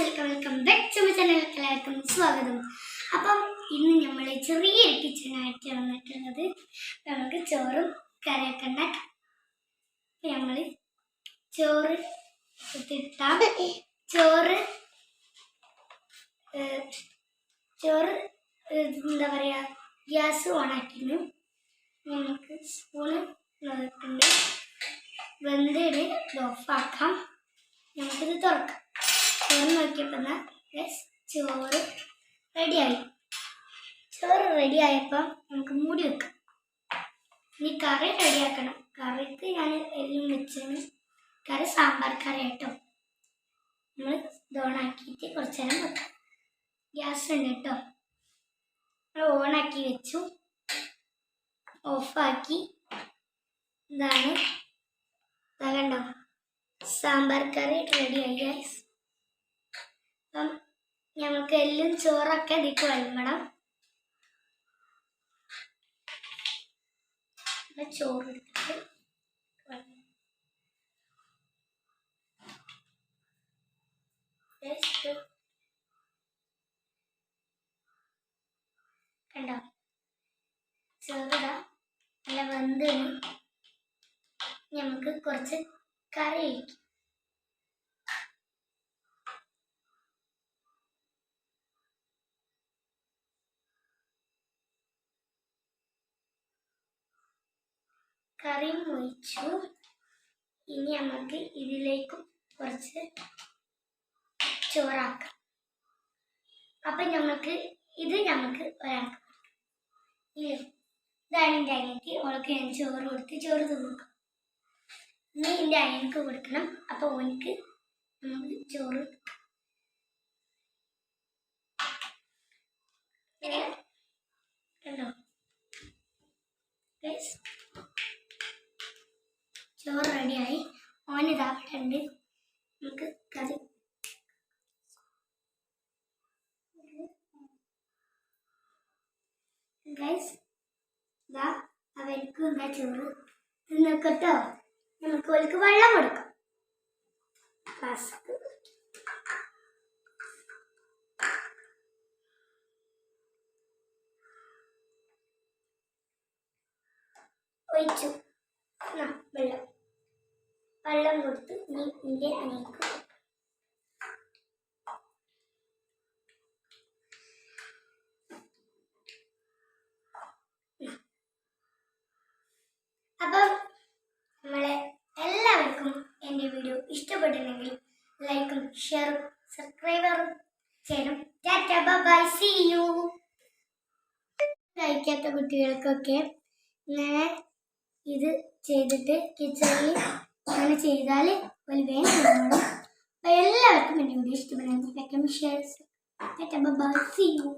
Welcome welcome back to my channel എല്ലാവർക്കും സ്വാഗതം. അപ്പം ഇന്ന് നമ്മൾ ചെറിയൊരു കിച്ചണായിട്ട് വന്നിട്ടുള്ളത്. നമുക്ക് ചോറും കറിയൊക്കെ ഉണ്ടാക്കാം. നമ്മൾ ചോറ് ഇട്ടാം ചോറ് ചോറ് എന്താ പറയുക ഗ്യാസ് ഓണാക്കിയിരുന്നു നമുക്ക് സ്പൂണ് നോക്കുന്നുണ്ട് വെന്തയുടെ ഓഫാക്കാം നമുക്കിത് തുറക്കാം. ചോറ് നോക്കിയപ്പോൾ ചോറ് റെഡിയായി ചോറ് റെഡിയായപ്പോൾ നമുക്ക് മൂടി വെക്കാം. ഇനി കറി റെഡിയാക്കണം കറിക്ക് ഞാൻ എല്ലാം വെച്ചാണ് കറി സാമ്പാർ കറി കേട്ടോ നമ്മൾ ഇതോണാക്കിയിട്ട് കുറച്ച് നേരം വെക്കാം. ഗ്യാസ് ഉണ്ട് കേട്ടോ. നമ്മൾ ഓണാക്കി വെച്ചു. ഓഫാക്കി. ഇതാണ്. ഇതാകണ്ടോ സാമ്പാർ കറി റെഡിയായി ഗൈസ് ഞങ്ങൾക്ക് എല്ലും ചോറൊക്കെ ഇതിക്ക് അപ്പൊ ചോറ് എടുത്തിട്ട്. കണ്ടോ? ചെറുതാ നല്ല വന്ന് നമുക്ക് കുറച്ച് കറി ഒഴിക്കാം കറിയും ഒഴിച്ചു. ഇനി നമുക്ക് ഇതിലേക്ക് കുറച്ച് ചോറാക്കാം. അപ്പം നമുക്ക് ഇത് നമുക്ക് ഒരാൾക്ക്. ഇല്ലേ? ഇതാണ് എന്റെ അനിയക്ക് ഓൾക്ക് ഞാൻ ചോറ് കൊടുത്ത് ചോറ് തിന്നിക്കും ഇനി എന്റെ അനിയക്ക് കൊടുക്കണം. അപ്പോൾ ഓനിക്ക് നമുക്ക് ചോറ് കണ്ടോ? ചോറ് റെഡിയായി. ഓനിതാ അവിടെ ഉണ്ട്. നമുക്ക് കറി. ഗൈസ് ഇതാ അവർക്ക് എന്താ ചോറ്. തിന്നക്കട്ടോ? നമുക്ക് അവർക്ക് വെള്ളം കൊടുക്കാം. ഫ്ലാസ്ക് ഒഴിച്ചു. വെള്ളം. വെള്ളം കൊടുത്ത് ഇനി നിന്റെ അനിയക്ക് അപ്പം നമ്മളെ എല്ലാവർക്കും എന്റെ വീഡിയോ ഇഷ്ടപ്പെട്ടിട്ടുണ്ടെങ്കിൽ ലൈക്കും ഷെയറും സബ്സ്ക്രൈബറും ചെയ്യണം ടാറ്റ ബൈ സി യു. കഴിക്കാത്ത കുട്ടികൾക്കൊക്കെ ഇങ്ങനെ ഇത് ചെയ്തിട്ട് കിച്ചണിൽ അങ്ങനെ ചെയ്താൽ ഒരു വേഗം എല്ലാവർക്കും എന്റെ വീഡിയോ ഇഷ്ടപ്പെടുന്നത് ബൈ സി യു